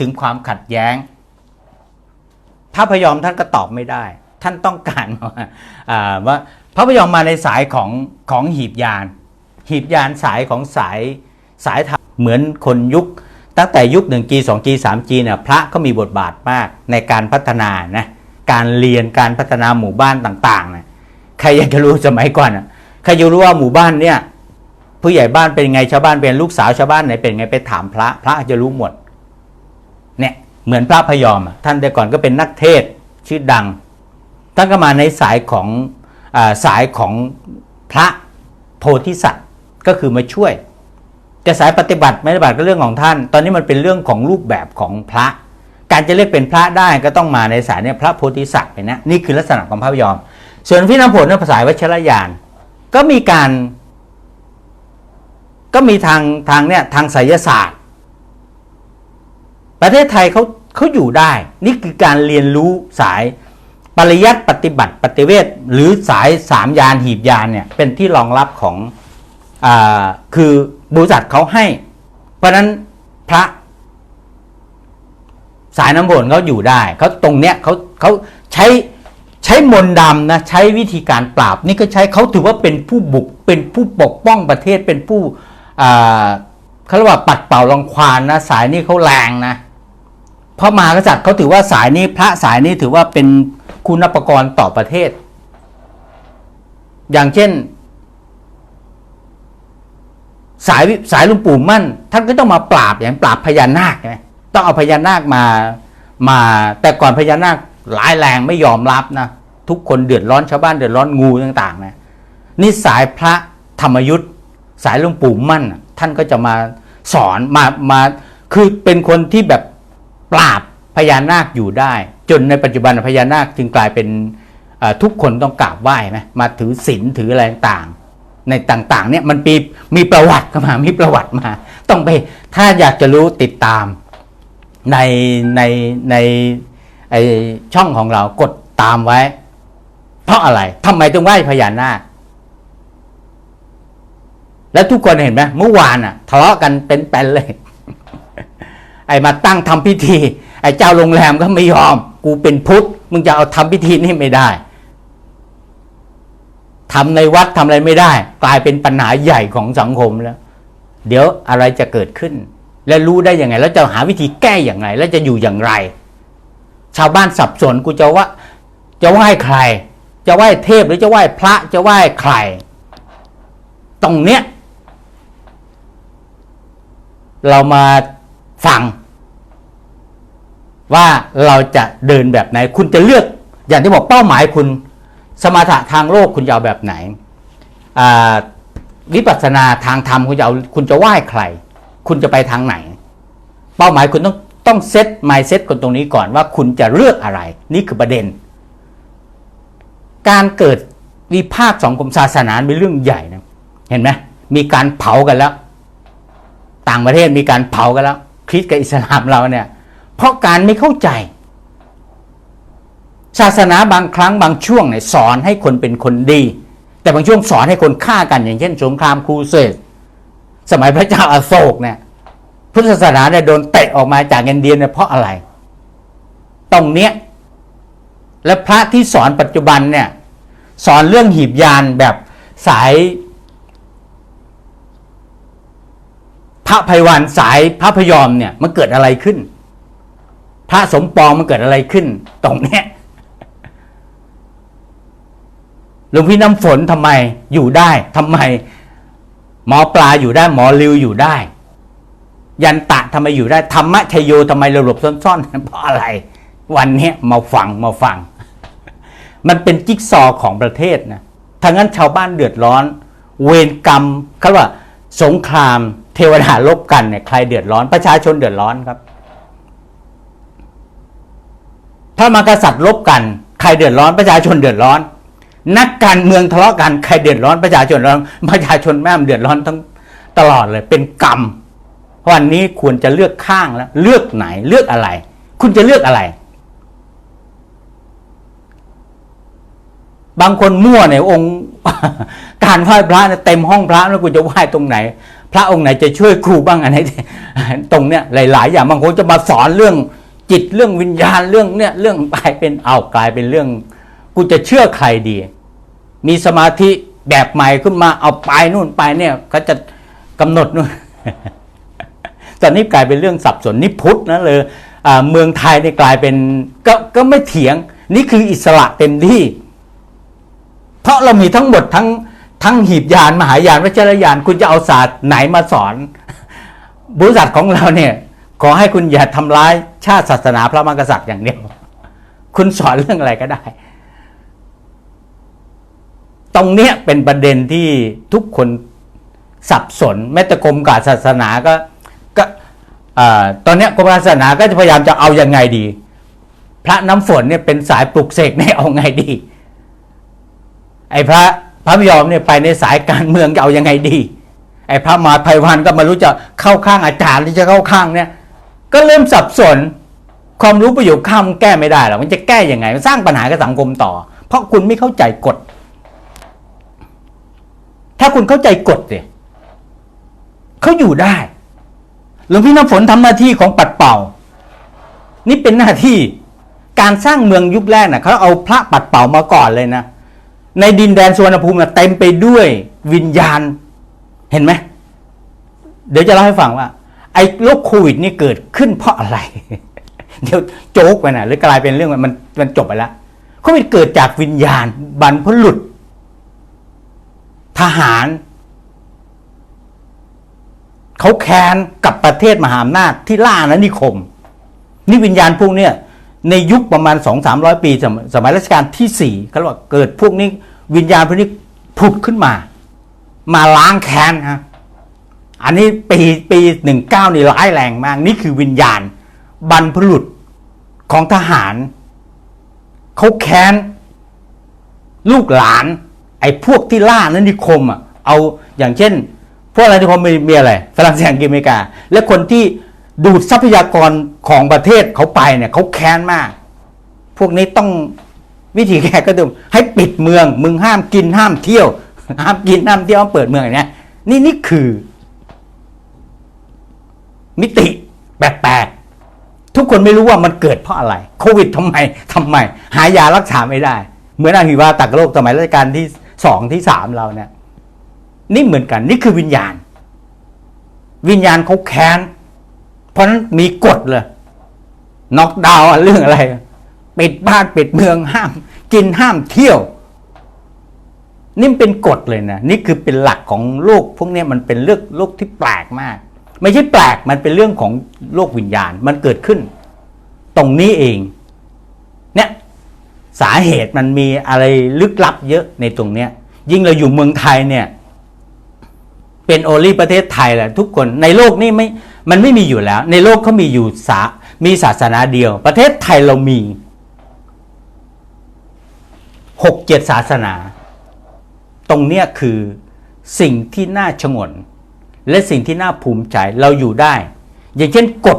ถึงความขัดแย้ง พระพยอมท่านก็ตอบไม่ได้ ท่านต้องการว่าว่าพระพยอมมาในสายของของหีบยาน หีบยานสายของสายสายธรรมเหมือนคนยุค ตั้งแต่ยุค 1G 2G 3G เนี่ยพระก็มีบทบาทมากในการพัฒนานะการเรียนการพัฒนาหมู่บ้านต่างๆนะใครอยากจะรู้สมัยก่อนอะใครอยากรู้ว่าหมู่บ้านเนี่ยผู้ใหญ่บ้านเป็นไงชาวบ้านเป็นลูกสาวชาวบ้านไหนเป็นไงไปถามพระ พระจะรู้หมด เนี่ยเหมือนพระพยอมอะท่านแต่ก่อนก็เป็นนักเทศชื่อดังท่านก็มาในสายของอสายของพระโพธิสัตว์ก็คือมาช่วย แต่สายปฏิบัติไม่ปฏิบัติก็เรื่องของท่าน ตอนนี้มันเป็นเรื่องของรูปแบบของพระ การจะเรียกเป็นพระได้ก็ต้องมาในสายเนี่ยพระโพธิสัตว์เนี่ยนะนี่คือลักษณะของพระพยอม ส่วนพี่น้ำผลเนี่ยภาษาวัชรยาน ก็มีการ ก็มีทางทางเนี่ยทางไสยศาสตร์ ประเทศไทยเขาเขาอยู่ได้ นี่คือการเรียนรู้สายปริยัติปฏิบัติปฏิเวทหรือสายสามยานหีบยานเนี่ยเป็นที่รองรับของอคือบริษัทเขาให้ เพราะนั้นพระสายน้ำฝนเขาอยู่ได้เขาตรงเนี้ยเขาเขาใช้ใช้มนต์ดำนะใช้วิธีการปราบนี่ก็ใช้เขาถือว่าเป็นผู้บุกเป็นผู้ปกป้องประเทศเป็นผู้อ่าเขาเรียกว่าปัดเป่ารังควานนะสายนี้เขาแรงนะ พราะมหากษัตริย์เขาถือว่าสายนี้พระสายนี้ถือว่าเป็นคุณปกรณ์ต่อประเทศ อย่างเช่น สายสายหลุงปู่มั่น ท่านก็ต้องมาปราบอย่างปราบพญานาคใช่ไหมต้องเอาพญานาคมามาแต่ก่อนพญานาคร้ายแรงไม่ยอมรับนะทุกคนเดือดร้อนชาวบ้านเดือดร้อนงูต่างๆนะนี่สายพระธรรมยุทธ์สายหลวงปู่มั่น ท่านก็จะมาสอนมามาคือเป็นคนที่แบบ ปราบพญานาคอยู่ได้ จนในปัจจุบันพญานาคจึงกลายเป็นทุกคนต้องกราบไหว้ไหมมาถือศีลถืออะไรต่างในต่างๆเนี่ยมันมีมีประวัติเข้ามามีประวัติมา ต้องไปถ้าอยากจะรู้ติดตามในในในไอช่องของเรากดตามไว้ เพราะอะไรทำไมต้องไหว้พญานาคแล้วทุกคนเห็นไหมเมื่อวานอะทะเลาะกันเป็นแปนเลย ไอ้มาตั้งทำพิธี ไอ้เจ้าโรงแรมก็ไม่ยอม กูเป็นพุทธ มึงจะเอาทำพิธีนี่ไม่ได้ทำในวัดทำอะไรไม่ได้ กลายเป็นปัญหาใหญ่ของสังคมแล้ว เดี๋ยวอะไรจะเกิดขึ้น และรู้ได้ยังไง แล้วจะหาวิธีแก้อย่างไร แล้วจะอยู่อย่างไร ชาวบ้านสับสนกูจะว่า จะไหว้ใคร จะไหว้เทพหรือจะไหว้พระจะไหว้ใคร ตรงเนี้ยเรามา ฟัง ว่าเราจะเดินแบบไหน คุณจะเลือก อย่างที่บอกเป้าหมายคุณ สมถะทางโลกคุณจะเอาแบบไหนวิปัสสนาทางธรรมคุณจะเอาคุณจะไหว้ใคร คุณจะไปทางไหน เป้าหมายคุณต้องต้องเซตไมเซตคนตรงนี้ก่อนว่าคุณจะเลือกอะไร นี่คือประเด็น การเกิดวิพากษ์สังคมศาสนาเป็นเรื่องใหญ่นะ เห็นไหมมีการเผากันแล้ว ต่างประเทศมีการเผากันแล้ว คริสต์กับอิสลามเราเนี่ย เพราะการไม่เข้าใจ ศาสนาบางครั้งบางช่วงเนี่ยสอนให้คนเป็นคนดี แต่บางช่วงสอนให้คนฆ่ากันอย่างเช่นสงครามครูเสดสมัยพระเจ้าอาโศกเนี่ยพุทธศาสนาเนี่ยโดนเตะออกมาจากอินเดียเนี่ยเพราะอะไร ตรงเนี้ยและพระที่สอนปัจจุบันเนี่ยสอนเรื่องหีบยานแบบสาย พระไพวันสายพระพยอมเนี่ยมันเกิดอะไรขึ้น พระสมปองมันเกิดอะไรขึ้น ตรงเนี้ยหลวงพี่น้ำฝนทำไมอยู่ได้ทำไม หมอปลาอยู่ได้ หมอลิวอยู่ได้ ยันตะทำไมอยู่ได้ธรรมชโยทำไมเราหลบซ่อนๆเพราะอะไร วันนี้มาฟังมาฟัง มันเป็นจิ๊กซอของประเทศนะทางนั้นชาวบ้านเดือดร้อน เวรกรรมเขาว่า สงคราม เทวดาลบกันเนี่ยใครเดือดร้อนประชาชนเดือดร้อนครับถ้ามากษัตริย์ลบกัน ใครเดือดร้อนประชาชนเดือดร้อน นักการเมืองทะเลาะกันใครเดือดร้อนประชาชนเร้อนประชาชนแม่มเดือดร้อนทั้งตลอดเลยเป็นกรรมวันนี้ควรจะเลือกข้างแล้วเลือกไหนเลือกอะไร คุณจะเลือกอะไร บางคนมั่วเนี่ยองค์ การไหว้พระเนี่ยเต็มห้องพระแล้วคุณจะไหว้ตรงไหน พระองค์ไหนจะช่วยครูบ้างอันไหนตรงเนี้ยหลาย ๆ อย่างบางคนจะมาสอนเรื่องจิตเรื่องวิญญาณเรื่องเนี้ยเรื่องกลายเป็นเอากลายเป็นเรื่อง กูจะเชื่อใครดี มีสมาธิแบบใหม่ขึ้นมาเอาไปนู่นไปเนี่ยก็จะกำหนดนู่นตอนนี้กลายเป็นเรื่องสับสนนี่พุทธนะเลยอ่าเมืองไทยเนี่ยกลายเป็นก็ก็ไม่เถียง นี่คืออิสระเต็มที่ เพราะเรามีทั้งหมดทั้ง ทั้งหีบยานมหายานวัชรยาน คุณจะเอาศาสตร์ไหนมาสอนบริษัทของเราเนี่ย ขอให้คุณอย่าทำร้ายชาติศาสนาพระมหากษัตริย์อย่างเดียวคุณสอนเรื่องอะไรก็ได้ ตรงเนี้ยเป็นประเด็นที่ทุกคนสับสนแม้แต่กรมการศาสนาก็ก็ตอนนี้กรมการศาสนาก็จะพยายามจะเอายังไงดี พระน้ำฝนเนี่ยเป็นสายปลุกเสกเนี่ยเอาไงดี ไอ้พระ พระพยอมเนี่ยไปในสายการเมืองจะเอายังไงดี ไอ้พระมาภัยวันก็มารู้จะเข้าข้างอาจารย์หรือจะเข้าข้างเนี่ย ก็เริ่มสับสน ความรู้ประโยชน์ข้ามแก้ไม่ได้หรอกมันจะแก้ยังไงมันสร้างปัญหากับสังคมต่อ เพราะคุณไม่เข้าใจกฎ ถ้าคุณเข้าใจกฎเนี่ยเขาอยู่ได้หลวงพี่น้ำฝนทำหน้าที่ของปัดเป่า นี่เป็นหน้าที่การสร้างเมืองยุคแรกนะเขาเอาพระปัดเป่ามาก่อนเลยนะ ในดินแดนสุวรรณภูมิเต็มไปด้วยวิญญาณ เห็นไหม เดี๋ยวจะเล่าให้ฟังว่า ไอ้โรคโควิดนี่เกิดขึ้นเพราะอะไร เดี๋ยวโจ๊กไปนะหรือกลายเป็นเรื่องมันมันจบไปแล้วโควิดเกิดจากวิญญาณบรรพบุรุษทหารเขาแค้นกับประเทศมหาอำนาจที่ล่าอาณนิคม นี่วิญญาณพวกเนี้ยในยุคประมาณสองสามร้อยปี สมัยรัชกาลที่สี่เขาเรียกเกิดพวกนี้ วิญญาณพวกนี้ผุดขึ้นมา มาล้างแค้นฮะอันนี้ปีปีหนึ่งเก้านี่ร้ายแรงมาก นี่คือวิญญาณบรรพบุรุษของทหารเขาแค้น ลูกหลาน ไอ้พวกที่ล่านั้นนิคมอะเอาอย่างเช่น พวกอาณานิคมมีมีอะไรฝรั่งเศสอังกฤษอเมริกา และคนที่ดูดทรัพยากรของประเทศเขาไปเนี่ยเขาแค้นมาก พวกนี้ต้อง วิธีแก้ก็คือให้ปิดเมือง มึงห้ามกินห้ามเที่ยว ห้ามกินห้ามเที่ยวห้ามเปิดเมืองอย่างเนี้ยนี่นี่คือ มิติแปลกๆทุกคนไม่รู้ว่ามันเกิดเพราะอะไร โควิดทำไมทำไม หายารักษาไม่ได้ เหมือนอาหิวาตักโรคสมัยรัชกาลที่สองที่สามเราเนี่ยนี่เหมือนกัน นี่คือวิญญาณ วิญญาณเขาแค้น เพราะนั้นมีกฎเลยน็อกดาวน์เรื่องอะไร ปิดบ้านปิดเมืองห้าม กินห้ามเที่ยว นี่เป็นกฎเลยนะนี่คือเป็นหลักของโลกพวกนี้มันเป็นเรื่องโลกที่แปลกมาก ไม่ใช่แปลกมันเป็นเรื่องของโลกวิญญาณมันเกิดขึ้น ตรงนี้เองเนี่ยสาเหตุมันมีอะไรลึกลับเยอะในตรงเนี้ย ยิ่งเราอยู่เมืองไทยเนี่ย เป็นโอลีประเทศไทยแหละทุกคนในโลกนี่ไม่มันไม่มีอยู่แล้ว ในโลกเขามีอยู่สามีศาสนาเดียว ประเทศไทยเรามี หกเจ็ดศาสนา ตรงเนี้ยคือสิ่งที่น่าชงน และสิ่งที่น่าภูมิใจเราอยู่ได้ อย่างเช่นกฎ